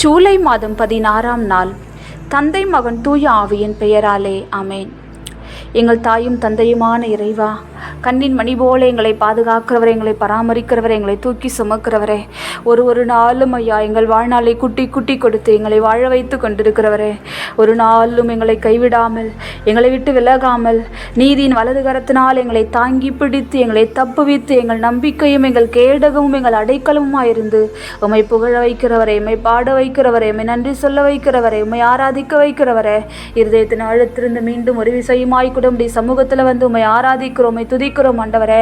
ஜூலை மாதம் பதினாறாம் நாள் தந்தை மகன் தூய ஆவியின் பெயராலே அமேன் எங்கள் தாயும் தந்தையுமான இறைவா கண்ணின் மணி போல எங்களை பாதுகாக்கிறவர் எங்களை பராமரிக்கிறவர் எங்களை தூக்கி சுமக்கிறவரே. ஒரு ஒரு நாளும் ஐயா எங்கள் வாழ்நாளை குட்டி குட்டி கொடுத்து எங்களை வாழ வைத்து கொண்டிருக்கிறவரே. ஒரு நாளும் எங்களை கைவிடாமல் எங்களை விட்டு விலகாமல் நீதியின் வலது கரத்தினால் எங்களை தாங்கி பிடித்து எங்களை தப்புவித்து எங்கள் நம்பிக்கையும் எங்கள் கேடகமும் எங்கள் அடைக்கலமுமாயிருந்து உம்மை புகழ வைக்கிறவரே உமை பாட வைக்கிறவரே உமை நன்றி சொல்ல வைக்கிறவரே உம்மை ஆராதிக்க வைக்கிறவரே. இருதயத்தின் ஆழத்திலிருந்து மீண்டும் ஒரு விசையுமாய் கூட சமூகத்தில் வந்து உம்மை ஆராதிக்கிறோம் துதி ஜெபிக்கிறோம் ஆண்டவரே.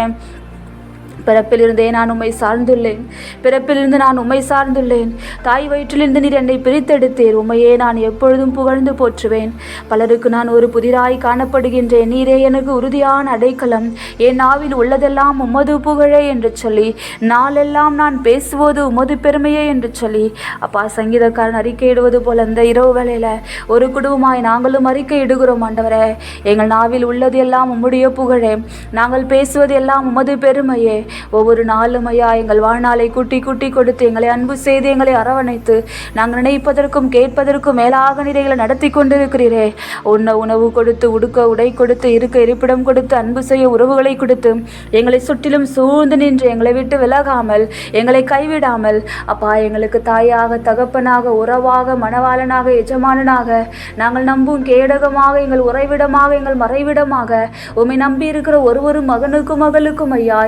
பிறப்பிலிருந்தே நான் உம்மை சார்ந்துள்ளேன். பிறப்பிலிருந்து நான் உம்மை சார்ந்துள்ளேன். தாய் வயிற்றிலிருந்து நீர் என்னை பிரித்தெடுத்தீர். உம்மையே நான் எப்பொழுதும் புகழ்ந்து போற்றுவேன். பலருக்கு நான் ஒரு புதிராய் காணப்படுகின்றேன். நீரே எனக்கு உறுதியான அடைக்கலம். என் நாவில் உள்ளதெல்லாம் உமது புகழே என்று சொல்லி நாளெல்லாம் நான் பேசுவது உமது பெருமையே என்று சொல்லி அப்பா சங்கீதக்காரன் அறிக்கையிடுவது போல அந்த இரவு வேளையில ஒரு குடும்பமாய் நாங்களும் அறிக்கை இடுகிறோம் ஆண்டவரே. எங்கள் நாவில் உள்ளது எல்லாம் உம்முடைய புகழே. நாங்கள் பேசுவது எல்லாம் உமது பெருமையே. ஒவ்வொரு நாளும் ஐயா எங்கள் வாழ்நாளை குட்டி குட்டி கொடுத்து எங்களை அன்பு செய்து எங்களை அரவணைத்து நாங்கள் நினைப்பதற்கும் கேட்பதற்கும் மேலாக நிறைகளை நடத்தி கொண்டிருக்கிறீரே. உண்ண உணவு கொடுத்து உடுக்க உடை கொடுத்து இருக்க இருப்பிடம் கொடுத்து அன்பு செய்ய உறவுகளை கொடுத்து எங்களை சுற்றிலும் சூழ்ந்து நின்று எங்களை விட்டு விலகாமல் எங்களை கைவிடாமல் அப்பா எங்களுக்கு தாயாக தகப்பனாக உறவாக மணவாளனாக எஜமானனாக நாங்கள் நம்பும் கேடகமாக எங்கள் உறைவிடமாக எங்கள் மறைவிடமாக உம்மை நம்பி இருக்கிற ஒரு ஒரு மகனுக்கும் மகளுக்கும் ஐயா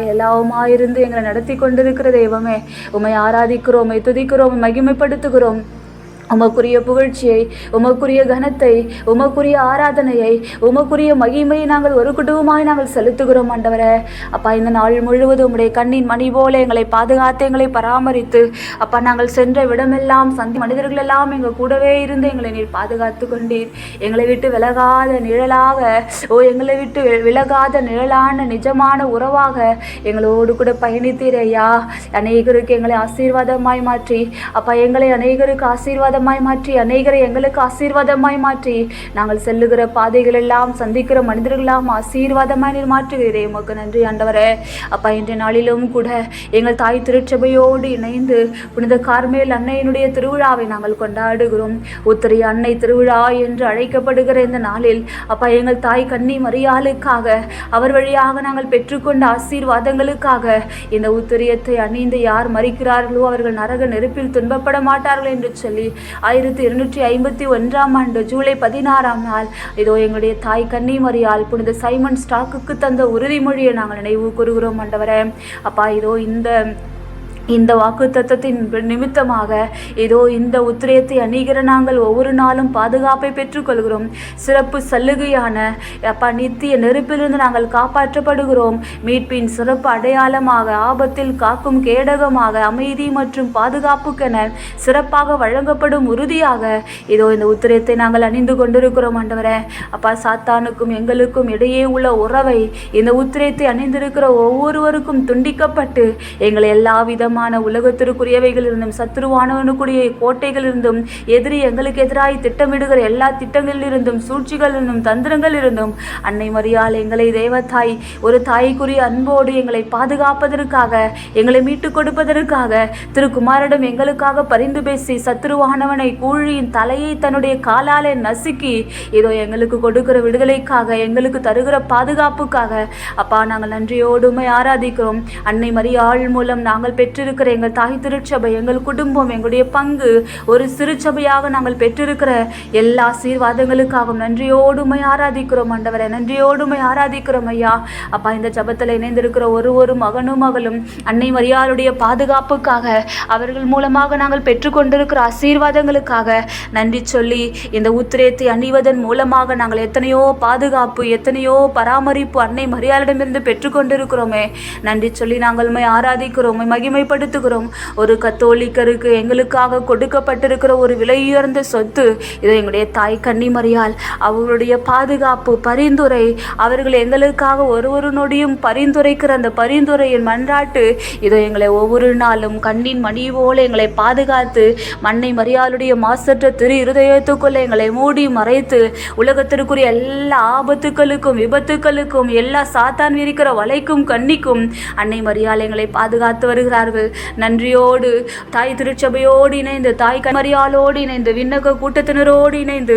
எல்லாவுமாயிருந்து எங்களை நடத்தி கொண்டிருக்கிற தெய்வமே. உமை ஆராதிக்கிறோம் உம்மை துதிக்கிறோம் மகிமைப்படுத்துகிறோம். உமக்குரிய புகழ்ச்சியை உமக்குரிய கனத்தை உமக்குரிய ஆராதனையை உமக்குரிய மகிமையை நாங்கள் ஒரு குடும்பமாய் நாங்கள் செலுத்துகிறோம் ஆண்டவரே. அப்பா இந்த நாள் முழுவதும் உடைய கண்ணின் மணி போல எங்களை பாதுகாத்து எங்களை பராமரித்து அப்பா நாங்கள் சென்ற விடமெல்லாம் சந்தி மனிதர்கள் எல்லாம் எங்கள் கூடவே இருந்து எங்களை நீர் பாதுகாத்து கொண்டீர். எங்களை விட்டு விலகாத நிழலாக ஓ எங்களை விட்டு விலகாத நிழலான நிஜமான உறவாக எங்களோடு கூட பயணித்தீர் ஐயா. அநேகருக்கு எங்களை ஆசீர்வாதமாய் மாற்றி அப்பா எங்களை அநேகருக்கு ஆசீர்வாதம் ஆசீர்வாதமாய் மாற்றி அநேகரை எங்களுக்கு ஆசீர்வாதமாய் மாற்றி நாங்கள் செல்லுகிற பாதைகள் எல்லாம் சந்திக்கிற மனிதர்களெல்லாம் ஆசீர்வாதமாய் நீர் மாற்றுகிறீரே. உமக்கு நன்றி ஆண்டவரே. அப்பா இன்றைய நாளிலும் கூட எங்கள் தாய் திருச்சபையோடு இணைந்து புனித கார்மேல் அன்னையினுடைய திருவிழாவை நாங்கள் கொண்டாடுகிறோம். உத்திரை அன்னை திருவிழா என்று அழைக்கப்படுகிற இந்த நாளில் அப்பா எங்கள் தாய் கன்னி மரியாளுக்காக அவர் வழியாக நாங்கள் பெற்றுக்கொண்ட ஆசீர்வாதங்களுக்காக இந்த உத்திரியத்தை அணிந்து யார் மறிக்கிறார்களோ அவர்கள் நரக நெருப்பில் துன்பப்பட மாட்டார்கள் என்று சொல்லி ஆயிரத்தி இருநூற்றி ஐம்பத்தி ஒன்றாம் ஆண்டு ஜூலை பதினாறாம் நாள். இதோ எங்களுடைய தாய் கன்னிமரியால் புனித சைமன் ஸ்டாக்குக்கு தந்த உறுதிமொழியை நாங்கள் நினைவு கூறுகிறோம் ஆண்டவரே. அப்பா இதோ இந்த இந்த வாக்கு தத்தத்தின் நிமித்தமாக ஏதோ இந்த உத்திரயத்தை அணிகிற நாங்கள் ஒவ்வொரு நாளும் பாதுகாப்பை பெற்றுக்கொள்கிறோம். சிறப்பு சலுகையான அப்பா நித்திய நெருப்பிலிருந்து நாங்கள் காப்பாற்றப்படுகிறோம். மீட்பின் சிறப்பு அடையாளமாக ஆபத்தில் காக்கும் கேடகமாக அமைதி மற்றும் பாதுகாப்புக்கென சிறப்பாக வழங்கப்படும் உறுதியாக இதோ இந்த உத்திரயத்தை நாங்கள் அணிந்து கொண்டிருக்கிறோம் ஆண்டவரே. அப்பா சாத்தானுக்கும் எங்களுக்கும் இடையே உள்ள உறவை இந்த உத்திரயத்தை அணிந்திருக்கிற ஒவ்வொருவருக்கும் துண்டிக்கப்பட்டு எங்களை எல்லா விதமாக விதமான உலகத்திற்குரியவைகளிலிருந்தும் சத்துருவானவனுக்குரிய கோட்டைகளிலிருந்தும் எதிரி எங்களுக்கு எதிராய் திட்டமிடுகிற எல்லா திட்டங்களிலிருந்தும் சூழ்ச்சிகளிலிருந்தும் தந்திரங்களிலிருந்தும் அன்னை மரியாள் எங்களை தேவத்தாய் ஒரு தாய்க்குரிய அன்போடு எங்களை பாதுகாப்பதற்காக எங்களை மீட்டுக் கொடுப்பதற்காக திருக்குமாரிடம் எங்களுக்காக பரிந்து பேசி சத்துருவானவனை கூழியின் தலையை தன்னுடைய காலாலே நசுக்கி இதோ எங்களுக்கு கொடுக்கிற விடுதலைக்காக எங்களுக்கு தருகிற பாதுகாப்புக்காக அப்பா நாங்கள் நன்றியோடுமை ஆராதிக்கிறோம். அன்னை மரியாள் மூலம் நாங்கள் பெற்று பெற்றிருக்கிற எங்கள் தாய் திருச்சபை எங்கள் குடும்பம் எங்களுடைய பங்கு ஒரு சிறுச்சபையாக நாங்கள் பெற்றிருக்கிற எல்லா ஆசீர்வாதங்களுக்காகவும் நன்றியோடுமை ஆராதிக்கிறோம் ஆண்டவரை நன்றியோடுமை ஆராதிக்கிறோம் ஐயா. அப்பா இந்த ஜபத்தில் இணைந்திருக்கிற ஒரு ஒரு மகனும் மகளும் அன்னை மரியாளுடைய பாதுகாப்புக்காக அவர்கள் மூலமாக நாங்கள் பெற்றுக்கொண்டிருக்கிற ஆசீர்வாதங்களுக்காக நன்றி சொல்லி இந்த உத்திரேத்தை அணிவதன் மூலமாக நாங்கள் எத்தனையோ பாதுகாப்பு எத்தனையோ பராமரிப்பு அன்னை மரியாளிடமிருந்து பெற்றுக்கொண்டிருக்கிறோமே. நன்றி சொல்லி நாங்கள் உம்மை ஆராதிக்கிறோம் மகிமை மகிமைப்படுத்துகிறோம் ஒரு கத்தோலிக்கருக்கு எங்களுக்காக கொடுக்கப்பட்டிருக்கிற ஒரு விலையுயர்ந்த சொத்து இது எங்களுடைய தாய் கன்னிமரியால் அவர்களுடைய பாதுகாப்பு பரிந்துரை அவர்கள் எங்களுக்காக ஒரு நொடியும் பரிந்துரைக்கிற அந்த பரிந்துரையின் மன்றாட்டு இதோ எங்களை ஒவ்வொரு நாளும் கண்ணின் மணி போல எங்களை பாதுகாத்து மண்ணை மரியாளுடைய மாசற்ற திரு இருதயத்துக்குள்ளே எங்களை மூடி மறைத்து உலகத்திற்குரிய எல்லா ஆபத்துக்களுக்கும் விபத்துக்களுக்கும் எல்லா சாத்தான் இருக்கிற வலைக்கும் கண்ணிக்கும் அன்னை மரியாள் எங்களை பாதுகாத்து வருகிறார்கள். நாங்கள் நன்றியோடு தாய் திருச்சபையோடு இணைந்து தாய் கமரியாலோடு இணைந்து விண்ணக கூட்டத்தினரோடு இணைந்து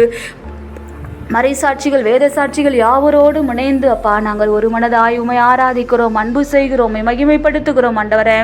மறைசாட்சிகள் வேத சாட்சிகள் யாவரோடும் இணைந்து அப்பா நாங்கள் ஒரு மனதாய் உமை ஆராதிக்கிறோம் அன்பு செய்கிறோம் மகிமைப்படுத்துகிறோம் ஆண்டவரே.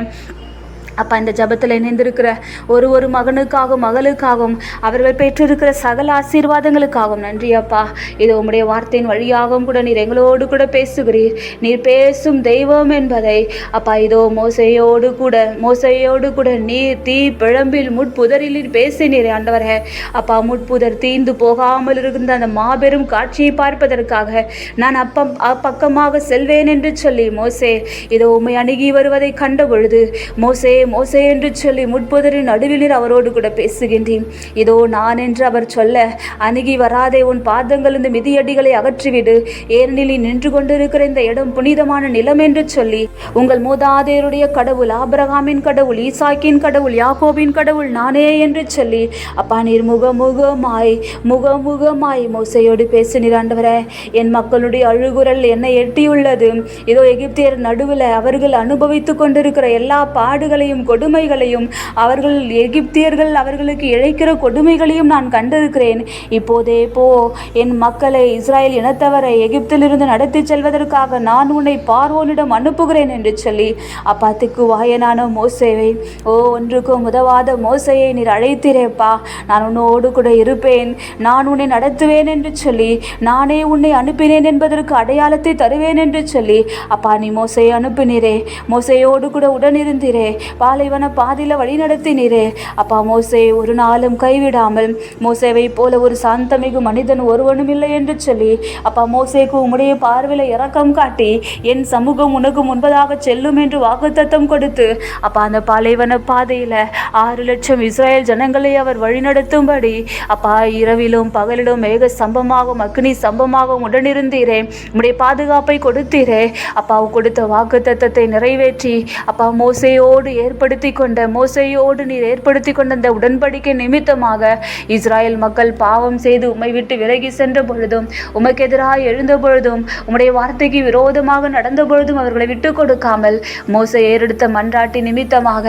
அப்பா இந்த ஜபத்தில் இணைந்திருக்கிற ஒரு ஒரு மகனுக்காகவும் மகளுக்காகவும் அவர்கள் பெற்றிருக்கிற சகல ஆசீர்வாதங்களுக்காகவும் நன்றி அப்பா. இது உம்முடைய வார்த்தையின் வழியாகவும் கூட நீர் எங்களோடு கூட பேசுகிறீர். நீர் பேசும் தெய்வம் என்பதை அப்பா இதோ மோசையோடு கூட மோசையோடு கூட நீர் தீ பிழம்பில் முட்புதரில் பேசினீர் ஆண்டவரே. அப்பா முட்புதர் தீந்து போகாமல் இருந்த அந்த மாபெரும் காட்சியை பார்ப்பதற்காக நான் அப்பம் அப்பக்கமாக செல்வேன் என்று சொல்லி மோசே இதோ உண்மை அணுகி வருவதை கண்ட பொழுது மோசே மோசே என்று சொல்லி முட்புதரின் நடுவிலில் அவரோடு கூட பேசுகின்றேன். இதோ நான் என்று அவர் சொல்ல அணுகி வராதே உன் பாதங்கள் இந்த மிதியடிகளை அகற்றிவிடு. ஏனெனில் நின்று கொண்டிருக்கிற இந்த இடம் புனிதமான நிலம் என்று சொல்லி உங்கள் மூதாதையருடைய கடவுள் ஆபிரகாமின் கடவுள் ஈசாக்கின் கடவுள் யாகோபின் கடவுள் நானே என்று சொல்லி அப்பா நீர் முகமுகமாய் முகமுகமாய் மோசையோடு பேசினீர் ஆண்டவரே. என் மக்களுடைய அழுகுரல் என்னை எட்டியுள்ளது. இதோ எகிப்தியர் நடுவில் அவர்கள் அனுபவித்துக் கொண்டிருக்கிற எல்லா பாடுகளையும் கொடுமைகளையும் அவர்கள் எகிப்தியர்கள் அவர்களுக்கு இழைக்கிற கொடுமைகளையும் நான் கண்டிருக்கிறேன். இப்போதே போ என் மக்களை இஸ்ரேல் இனத்தவரை எகிப்திலிருந்து நடத்தி செல்வதற்காக நான் உன்னை பார்வோனிடம் அனுப்புகிறேன் என்று சொல்லி அப்பா திக்குவாயனான மோசேவை ஓ ஒன்றுக்கும் உதவாத மோசையை நீர் அழைத்தீரேப்பா. நான் உன்னோடு கூட இருப்பேன். நான் உன்னை நடத்துவேன் என்று சொல்லி நானே உன்னை அனுப்பினேன் என்பதற்கு அடையாளத்தை தருவேன் என்று சொல்லி அப்பா நீ மோசையை அனுப்பினீரே. மோசையோடு கூட உடனிருந்தீரே பாலைவன பாதியில் வழி நடத்தினீரே. அப்பா மோசே ஒரு நாளும் கைவிடாமல் மோசேவை போல ஒரு சாந்தமிகு மனிதன் ஒருவனும் இல்லை என்று சொல்லி அப்பா மோசேக்கு உம்முடைய பார்வையில் இறக்கம் காட்டி என் சமூகம் உனக்கு முன்பதாக செல்லும் என்று வாக்குத்தத்தம் கொடுத்து அப்பா அந்த பாலைவன பாதையில் ஆறு லட்சம் இஸ்ரேல் ஜனங்களை அவர் வழிநடத்தும்படி அப்பா இரவிலும் பகலிலும் மேக சம்பமாகவும் அக்னி சம்பமாகவும் உடனிருந்தீரே. உம்முடைய பாதுகாப்பை கொடுத்தீரே. அப்பா கொடுத்த வாக்குத்தத்தத்தை நிறைவேற்றி அப்பா மோசையோடு ஏற்படுத்தி கொண்ட மோசையோடு நீர் ஏற்படுத்தி கொண்ட அந்த உடன்படிக்கை நிமித்தமாக இஸ்ராயல் மக்கள் பாவம் செய்து உம்மை விட்டு விலகி சென்ற பொழுதும் உமக்கு எதிராக எழுந்த பொழுதும் உம்முடைய வார்த்தைக்கு விரோதமாக நடந்த பொழுதும் அவர்களை விட்டு கொடுக்காமல் மோசை ஏறெடுத்த மன்றாட்டி நிமித்தமாக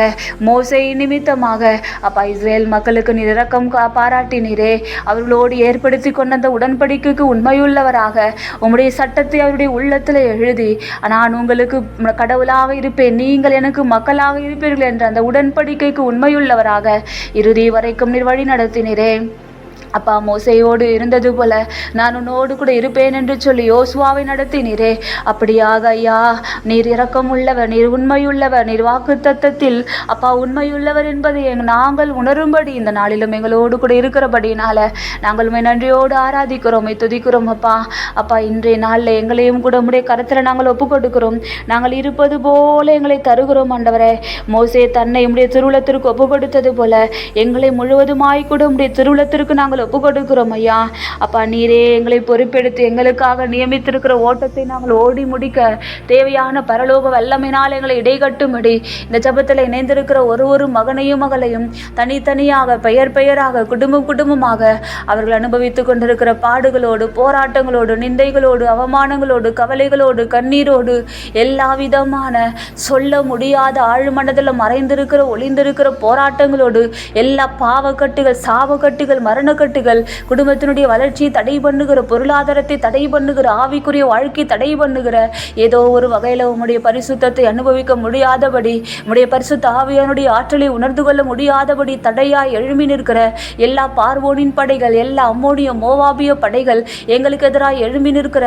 மோசை நிமித்தமாக அப்பா இஸ்ரேல் மக்களுக்கு நீர் இறக்கம் கா- பாராட்டினீரே. அவர்களோடு ஏற்படுத்தி கொண்ட அந்த உடன்படிக்கைக்கு உண்மையுள்ளவராக உம்முடைய சட்டத்தை அவருடைய உள்ளத்தில் எழுதி நான் உங்களுக்கு கடவுளாக இருப்பேன். நீங்கள் எனக்கு மக்களாக இருப்பேன் இருப்பீர்கள் என்ற அந்த உடன்படிக்கைக்கு உண்மையுள்ளவராக இறுதி வரைக்கும் நீர் வழி நடத்தினீரே. அப்பா மோசையோடு இருந்தது போல நான் உன்னோடு கூட இருப்பேன் என்று சொல்லி யோசுவாவை நடத்தினீரே. அப்படியாக ஐயா நீர் இரக்கம் உள்ளவர் நீர் உண்மையுள்ளவர் நீர் வாக்கு தத்தத்தில் அப்பா உண்மையுள்ளவர் என்பதை எங் நாங்கள் உணரும்படி இந்த நாளிலும் எங்களோடு கூட இருக்கிறபடினால நாங்கள் உண்மை நன்றியோடு ஆராதிக்கிறோம் துதிக்கிறோம் அப்பா. அப்பா இன்றைய நாளில் எங்களையும் கூட உடைய கருத்தில் நாங்கள் ஒப்பு கொடுக்கிறோம் நாங்கள் இருப்பது போல எங்களை தருகிறோம் ஆண்டவரே. மோசே தன்னை உடைய திருவுளத்திற்கு ஒப்பு கொடுத்தது போல எங்களை முழுவதுமாய் கூட உடைய திருவுளத்திற்கு நாங்கள் ஒப்பு கொடுக்கிறோம் ஐயா. அப்பா நீரே எங்களை பொறுப்பெடுத்து எங்களுக்காக நியமித்திருக்கிற ஓட்டத்தை நாங்கள் ஓடி முடிக்க தேவையான பரலோக வல்லமையினால் எங்களை இடைகட்டும்படி இந்த ஜெபத்தில் இணைந்திருக்கிற ஒரு ஒரு மகனையும் மகளையும் தனித்தனியாக பெயர் பெயராக குடும்பம் குடும்பமாக அவர்கள் அனுபவித்துக் கொண்டிருக்கிற பாடுகளோடு போராட்டங்களோடு நிந்தைகளோடு அவமானங்களோடு கவலைகளோடு கண்ணீரோடு எல்லா விதமான சொல்ல முடியாத ஆழ்மனதில் மறைந்திருக்கிற ஒளிந்திருக்கிற போராட்டங்களோடு எல்லா பாவக்கட்டுகள் சாவக்கட்டுகள் மரணக்கட்டுகள் குடும்பத்தினுடைய வளர்ச்சியை தடை பண்ணுகிற பொருளாதாரத்தை தடை பண்ணுகிற ஆவிக்குரிய வாழ்க்கை தடை பண்ணுகிற ஏதோ ஒரு வகையில் உம்முடைய பரிசுத்தத்தை அனுபவிக்க முடியாதபடி உம்முடைய பரிசுத்த ஆவியானுடைய ஆற்றலை உணர்ந்து கொள்ள முடியாதபடி தடையாய் எழுமி நிற்கிற எல்லா பார்வோனின் படைகள் எல்லா அம்மோனிய மோவாபிய படைகள் எங்களுக்கு எதிராக எழும்பி நிற்கிற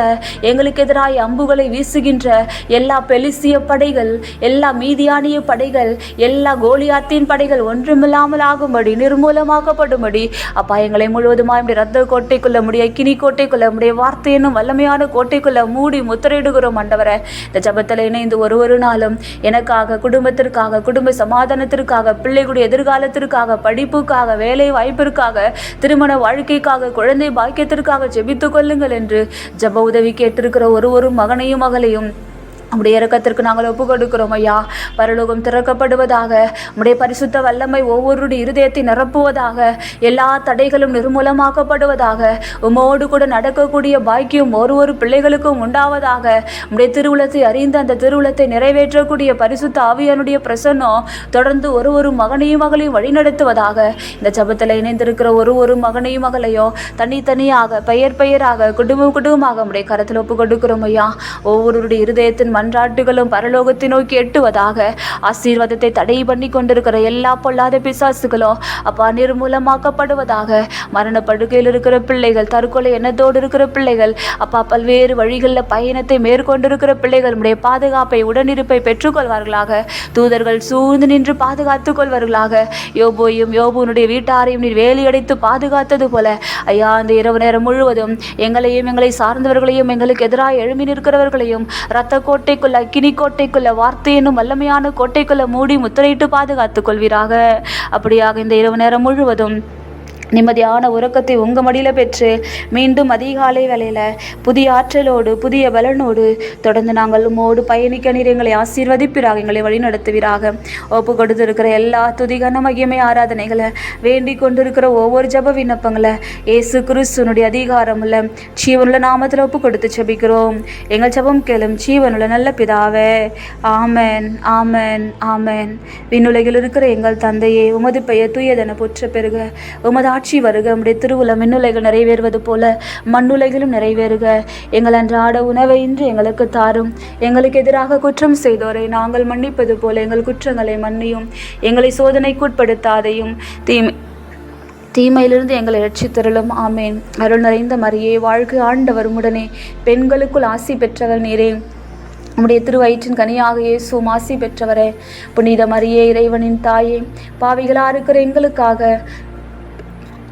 எங்களுக்கு எதிராக அம்புகளை வீசுகின்ற எல்லா பெலிசிய படைகள் எல்லா மீதியானிய படைகள் எல்லா கோலியாத்தின் படைகள் ஒன்றுமில்லாமல் ஆகும்படி நிர்மூலமாக்கப்படும்படி அப்பா எங்களை முழுவதுமாய் ரத்த கோட்டைக்குள்ள முடிய கினி கோட்டைக்குள்ள முடிய வார்த்தை என்னும் வல்லமையான கோட்டைக்குள்ள மூடி முத்திரையிடுகிறோம் ஆண்டவரே. இந்த ஜபத்தில் இணைந்து ஒரு ஒரு நாளும் எனக்காக குடும்பத்திற்காக குடும்ப சமாதானத்திற்காக பிள்ளைகளுடைய எதிர்காலத்திற்காக படிப்புக்காக வேலை வாய்ப்பிற்காக திருமண வாழ்க்கைக்காக குழந்தை பாக்கியத்திற்காக ஜெபித்துக் கொள்ளுங்கள் என்று ஜப உதவி கேட்டிருக்கிற ஒரு ஒரு மகனையும் மகளையும் உம்முடைய இறக்கத்திற்கு நாங்கள் ஒப்பு கொடுக்கிறோம் ஐயா. பரலோகம் திறக்கப்படுவதாக உம்முடைய பரிசுத்த வல்லமை ஒவ்வொருடைய இருதயத்தை நிரப்புவதாக எல்லா தடைகளும் நிர்மூலமாக்கப்படுவதாக உம்மோடு கூட நடக்கக்கூடிய பாக்கியம் ஒரு ஒரு பிள்ளைகளுக்கும் உண்டாவதாக உம்முடைய திருவுளத்தை அறிந்து அந்த திருவுளத்தை நிறைவேற்றக்கூடிய பரிசுத்த ஆவியனுடைய பிரசன்னம் தொடர்ந்து ஒரு ஒரு மகனையும் மகளையும் வழிநடத்துவதாக இந்த ஜபத்தில் இணைந்திருக்கிற ஒரு ஒரு மகனையும் மகளையோ தனித்தனியாக பெயர் பெயராக குடும்பம் குடும்பமாக உம்முடைய கரத்தில் ஒப்பு கொடுக்கிறோம் ஐயா. ஒவ்வொருடைய இருதயத்தின் மன்றாட்டுகளும் பரலோகத்தை நோக்கி எட்டுவதாக ஆசீர்வாதத்தை தடை பண்ணி கொண்டிருக்கிற எல்லா பொல்லாத பிசாசுகளும் அப்பா நிர்மூலமாக்கப்படுவதாக மரணப்படுக்கையில் இருக்கிற பிள்ளைகள் தற்கொலை எண்ணத்தோடு இருக்கிற பிள்ளைகள் அப்பா பல்வேறு வழிகளில் பயணத்தை மேற்கொண்டிருக்கிற பிள்ளைகள் உடைய பாதுகாப்பை உடனிருப்பை பெற்றுக்கொள்வார்களாக. தூதர்கள் சூழ்ந்து நின்று பாதுகாத்துக் கொள்வார்களாக. யோபோயும் யோபுனுடைய வீட்டாரையும் நீர் வேலியடைத்து பாதுகாத்தது போல. ஐயா அந்த இரவு நேரம் முழுவதும் எங்களையும் எங்களை சார்ந்தவர்களையும் எங்களுக்கு எதிராக எழும்பி நிற்கிறவர்களையும் இரத்த கோட்டைக்குள்ள அக்கினி கோட்டைக்குள்ள வார்த்தை என்னும் வல்லமையான கோட்டைக்குள்ள மூடி முத்திரையிட்டு பாதுகாத்துக் கொள்வீராக. அப்படியாக இந்த இரவு நேரம் முழுவதும் நிம்மதியான உறக்கத்தை உங்க மடியில பெற்று மீண்டும் அதிகாலை வேலையில் புதிய ஆற்றலோடு புதிய பலனோடு தொடர்ந்து நாங்கள் உமோடு பயணிக்க நீர் எங்களை ஆசீர்வதிப்பிறாக எங்களை வழிநடத்துவீராக. ஒப்பு கொடுத்திருக்கிற எல்லா துதிகன மகிமை ஆராதனைகளை வேண்டிக் கொண்டிருக்கிற ஒவ்வொரு ஜப விண்ணப்பங்களை ஏசு கிறிஸ்துனுடைய அதிகாரமுள்ள ஜீவனுள்ள நாமத்தில் ஒப்பு கொடுத்து செபிக்கிறோம் எங்கள் ஜெபம் கேளும் ஜீவனுள்ள நல்ல பிதாவே ஆமன் ஆமன் ஆமன். விண்ணுலகில் இருக்கிற எங்கள் தந்தையே உமது பெயர் தூயதென புற்ற பெருக. உமது ஆட்சி வருக. உம்முடைய திருவுளம் மின்னுலைகள் நிறைவேறுவது போல மண்ணுலைகளும் நிறைவேறுக. எங்கள் அன்றாட உணவை இன்று எங்களுக்கு தாரும். எங்களுக்கு எதிராக குற்றம் செய்தோரை நாங்கள் மன்னிப்பது போல எங்கள் குற்றங்களை மன்னியும். எங்களை சோதனைக்குட்படுத்தாதையும் தீமை தீமையிலிருந்து எங்களை ரட்சித்தருளும் ஆமேன். அருள் நிறைந்த மரியே வாழ்க்கை ஆண்டவர் உடனே பெண்களுக்குள் ஆசி பெற்றவர் நீரே. உம்முடைய திருவயிற்றின் கனியாக இயேசு மாசி பெற்றவரே. புனித மரியே இறைவனின் தாயே பாவிகளாக இருக்கிற எங்களுக்காக